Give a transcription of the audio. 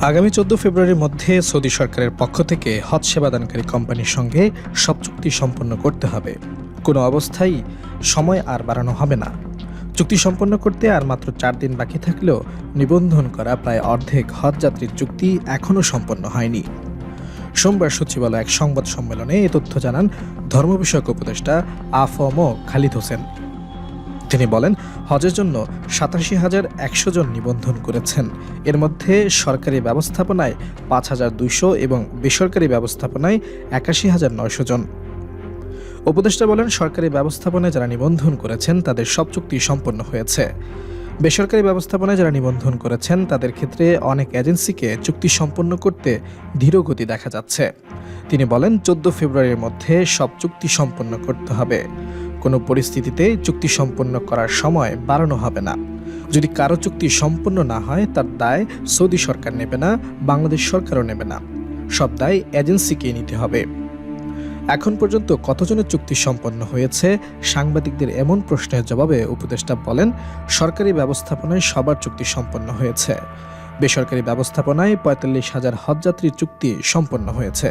আগামী চোদ্দ ফেব্রুয়ারির মধ্যে সৌদি সরকারের পক্ষ থেকে হজ সেবাদানকারী কোম্পানির সঙ্গে সব চুক্তি সম্পন্ন করতে হবে। কোনো অবস্থায় সময় আর বাড়ানো হবে না। চুক্তি সম্পন্ন করতে আর মাত্র চার দিন বাকি থাকলেও নিবন্ধন করা প্রায় অর্ধেক হজ যাত্রীর চুক্তি এখনও সম্পন্ন হয়নি। সোমবার সচিবালয় এক সংবাদ সম্মেলনে এ তথ্য জানান ধর্ম বিষয়ক উপদেষ্টা আফম খালিদ হোসেন। তিনি বলেন, হজের জন্য সাতাশি হাজার একশো জন নিবন্ধন করেছেন। এর মধ্যে সরকারি ব্যবস্থাপনায় পাঁচ হাজার দুইশো এবং বেসরকারি ব্যবস্থাপনায় একাশি হাজার নয়শো জন। উপদেষ্টা বলেন, সরকারি ব্যবস্থাপনায় যারা নিবন্ধন করেছেন, তাদের সব চুক্তি সম্পন্ন হয়েছে। বেসরকারি ব্যবস্থাপনায় যারা নিবন্ধন করেছেন, তাদের ক্ষেত্রে অনেক এজেন্সিকে চুক্তি সম্পন্ন করতে ধীরগতি দেখা যাচ্ছে। তিনি বলেন, চোদ্দ ফেব্রুয়ারির মধ্যে সব চুক্তি সম্পন্ন করতে হবে। কোনো পরিস্থিতিতে চুক্তি সম্পন্ন করার সময় বাড়ানো হবে না। যদি কারও চুক্তি সম্পন্ন না হয়, তার দায় সৌদি সরকার নেবে না, বাংলাদেশ সরকারও নেবে না। সব দায় এজেন্সিকে নিতে হবে। এখন পর্যন্ত কতজনের চুক্তি সম্পন্ন হয়েছে, সাংবাদিকদের এমন প্রশ্নের জবাবে উপদেষ্টা বলেন, সরকারি ব্যবস্থাপনায় সবার চুক্তি সম্পন্ন হয়েছে। বেসরকারি ব্যবস্থাপনায় পঁয়তাল্লিশ হাজার হজযাত্রীর চুক্তি সম্পন্ন হয়েছে।